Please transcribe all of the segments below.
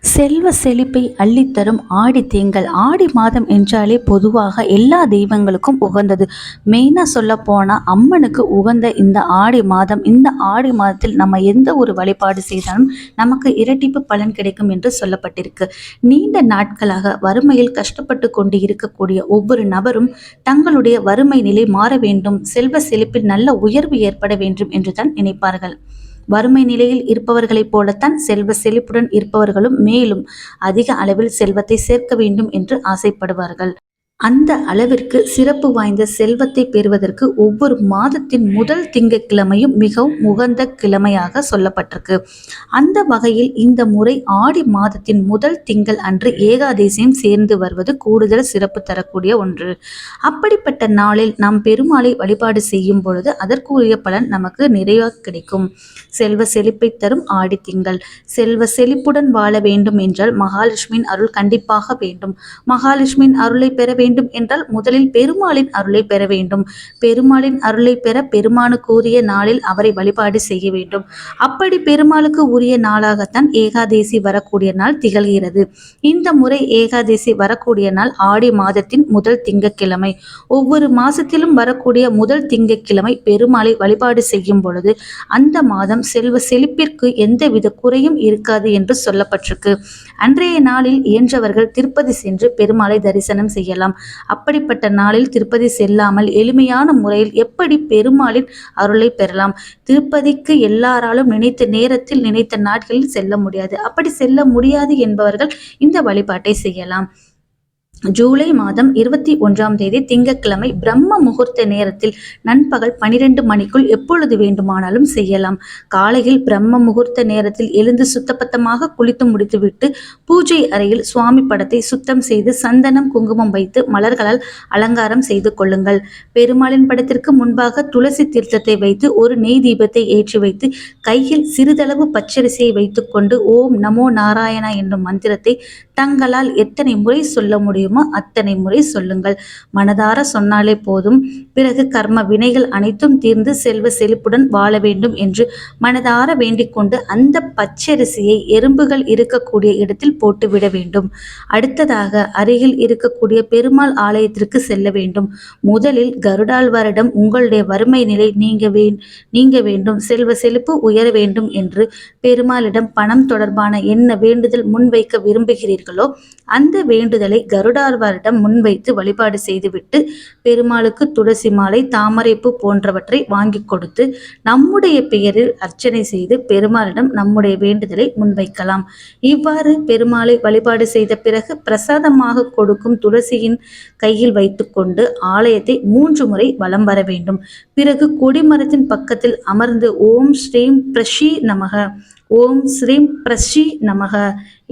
செல்வ செழிப்பை அள்ளித்தரும் ஆடி தேங்கல் ஆடி மாதம் என்றாலே பொதுவாக எல்லா தெய்வங்களுக்கும் உகந்தது. மெயினாக சொல்ல போனால் அம்மனுக்கு உகந்த இந்த ஆடி மாதம். இந்த ஆடி மாதத்தில் நம்ம எந்த ஒரு வழிபாடு செய்தாலும் நமக்கு இரட்டிப்பு பலன் கிடைக்கும் என்று சொல்லப்பட்டிருக்கு. நீண்ட நாட்களாக வறுமையில் கஷ்டப்பட்டு கொண்டு இருக்கக்கூடிய ஒவ்வொரு நபரும் தங்களுடைய வறுமை நிலை மாற வேண்டும். செல்வ செழிப்பில் நல்ல உயர்வு ஏற்பட வேண்டும் என்றுதான் நினைப்பார்கள். வறுமை நிலையில் இருப்பவர்களைப் போலத்தான் செல்வ செழிப்புடன் இருப்பவர்களும் மேலும் அதிக அளவில் செல்வத்தை சேர்க்க வேண்டும் என்று ஆசைப்படுவார்கள். அந்த அளவிற்கு சிறப்பு வாய்ந்த செல்வத்தை பெறுவதற்கு ஒவ்வொரு மாதத்தின் முதல் திங்கட்கிழமையும் மிகவும் உகந்த கிழமையாக சொல்லப்பட்டிருக்கு. அந்த வகையில் இந்த முறை ஆடி மாதத்தின் முதல் திங்கள் அன்று ஏகாதேசியம் சேர்ந்து வருவது கூடுதல் சிறப்பு தரக்கூடிய ஒன்று. அப்படிப்பட்ட நாளில் நாம் பெருமாளை வழிபாடு செய்யும் பொழுது அதற்குரிய பலன் நமக்கு நிறைவாக கிடைக்கும். செல்வ செழிப்பை தரும் ஆடி திங்கள். செல்வ செழிப்புடன் வாழ வேண்டும் என்றால் மகாலட்சுமியின் அருள் கண்டிப்பாக வேண்டும். மகாலட்சுமியின் அருளை பெற வேண்டும் வேண்டும் என்றால் முதலில் பெருமாளின் அருளை பெற வேண்டும். பெருமாளின் அருளை பெற பெருமானுக்கு உரிய நாளில் அவரை வழிபாடு செய்ய வேண்டும். அப்படி பெருமாளுக்கு உரிய நாளாகத்தான் ஏகாதேசி வரக்கூடிய நாள் திகழ்கிறது. இந்த முறை ஏகாதேசி வரக்கூடிய நாள் ஆடி மாதத்தின் முதல் திங்கக்கிழமை. ஒவ்வொரு மாசத்திலும் வரக்கூடிய முதல் திங்கக்கிழமை பெருமாளை வழிபாடு செய்யும் பொழுது அந்த மாதம் செல்வ செழிப்பிற்கு எந்தவித குறையும் இருக்காது என்று சொல்லப்பட்டிருக்கு. அன்றைய நாளில் இயன்றவர்கள் திருப்பதி சென்று பெருமாளை தரிசனம் செய்யலாம். அப்படிப்பட்ட நாளில் திருப்பதி செல்லாமல் எளிமையான முறையில் எப்படி பெருமாளின் அருளை பெறலாம்? திருப்பதிக்கு எல்லாராலும் நினைத்த நேரத்தில் நினைத்த நாட்களில் செல்ல முடியாது. அப்படி செல்ல முடியாது என்பவர்கள் இந்த வழிபாட்டை செய்யலாம். ஜூலை மாதம் இருபத்தி ஒன்றாம் தேதி திங்கட்கிழமை பிரம்ம முகூர்த்த நேரத்தில் நண்பகல் பனிரெண்டு மணிக்குள் எப்பொழுது வேண்டுமானாலும் செய்யலாம். காலையில் பிரம்ம முகூர்த்த நேரத்தில் எழுந்து சுத்தபத்தமாக குளித்து முடித்துவிட்டு பூஜை அறையில் சுவாமி படத்தை சுத்தம் செய்து சந்தனம் குங்குமம் வைத்து மலர்களால் அலங்காரம் செய்து கொள்ளுங்கள். பெருமாளின் படத்திற்கு முன்பாக துளசி தீர்த்தத்தை வைத்து ஒரு நெய் தீபத்தை ஏற்றி வைத்து கையில் சிறிதளவு பச்சரிசியை வைத்துக்கொண்டு ஓம் நமோ நாராயணா என்னும் மந்திரத்தை தங்களால் எத்தனை முறை சொல்ல முடியுமோ அத்தனை முறை சொல்லுங்கள். மனதார சொன்னாலே போதும். பிறகு கர்ம வினைகள் அனைத்தும் தீர்ந்து செல்வ செழிப்புடன் வாழ வேண்டும் என்று மனதார வேண்டிக்கொண்டு அந்த பச்சரிசியை எறும்புகள் இருக்கக்கூடிய இடத்தில் போட்டுவிட வேண்டும். அடுத்ததாக அருகில் இருக்கக்கூடிய பெருமாள் ஆலயத்திற்கு செல்ல வேண்டும். முதலில் கருடாழ்வாரிடம் உங்களுடைய வறுமை நிலை நீங்க வே நீங்க வேண்டும். செல்வ செழிப்பு உயர வேண்டும் என்று பெருமாளிடம் பணம் தொடர்பான என்ன வேண்டுதல் முன்வைக்க விரும்புகிறீர்கள்? இருக்கிறீர்களோ அந்த வேண்டுதலை கருடாழ்வாரிடம் முன்வைத்து வழிபாடு செய்துவிட்டு பெருமாளுக்கு துளசி மாலை தாமரைப்பூ போன்றவற்றை வாங்கி கொடுத்து நம்முடைய பெயரில் அர்ச்சனை செய்து பெருமாளிடம் நம்முடைய வேண்டுதலை முன்வைக்கலாம். இவ்வாறு பெருமாளை வழிபாடு செய்த பிறகு பிரசாதமாக கொடுக்கும் துளசியின் கையில் வைத்துக்கொண்டு ஆலயத்தை மூன்று முறை வலம் வர வேண்டும். பிறகு கொடிமரத்தின் பக்கத்தில் அமர்ந்து ஓம் ஸ்ரீம் பிரஷி நமக. ஓம் ஸ்ரீம் பிரஷி நமக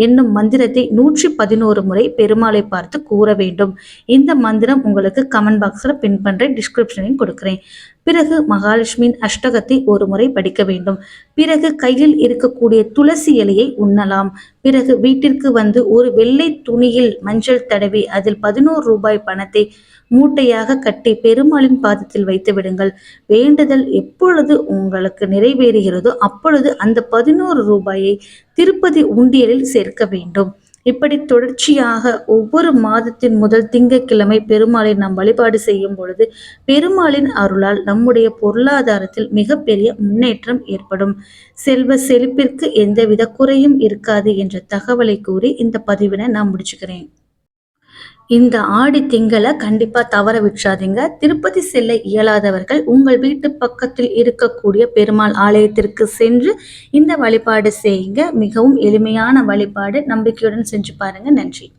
என்னும் மந்திரத்தை நூற்றி பதினோரு முறை பெருமாளை பார்த்து கூற வேண்டும். இந்த மந்திரம் உங்களுக்கு கமெண்ட் பாக்ஸில் பின் பண்ணுறேன் டிஸ்கிரிப்ஷனையும் கொடுக்குறேன். பிறகு மகாலட்சுமியின் அஷ்டகத்தை ஒரு முறை படிக்க வேண்டும். பிறகு கையில் இருக்கக்கூடிய துளசி இலையை உண்ணலாம். பிறகு வீட்டிற்கு வந்து ஒரு வெள்ளை துணியில் மஞ்சள் தடவி அதில் பதினோரு ரூபாய் பணத்தை மூட்டையாக கட்டி பெருமாளின் பாதத்தில் வைத்து விடுங்கள். வேண்டுதல் எப்பொழுது உங்களுக்கு நிறைவேறுகிறதோ அப்பொழுது அந்த பதினோரு ரூபாயை திருப்பதி உண்டியலில் சேர்க்க வேண்டும். இப்படி தொடர்ச்சியாக ஒவ்வொரு மாதத்தின் முதல் திங்கட்கிழமை பெருமாளை நாம் வழிபாடு செய்யும் பொழுது பெருமாளின் அருளால் நம்முடைய பொருளாதாரத்தில் மிகப்பெரிய முன்னேற்றம் ஏற்படும். செல்வ செழிப்பிற்கு எந்தவித குறையும் இருக்காது என்ற தகவலை கூறி இந்த பதிவினை நான் முடிச்சுக்கிறேன். இந்த ஆடி திங்களை கண்டிப்பாக தவற விட்றாதீங்க திருப்பதி செல்ல இயலாதவர்கள் உங்கள் வீட்டு பக்கத்தில் இருக்கக்கூடிய பெருமாள் ஆலயத்திற்கு சென்று இந்த வழிபாடு செய்யுங்க. மிகவும் எளிமையான வழிபாடு. நம்பிக்கையுடன் செஞ்சு பாருங்க. நன்றி.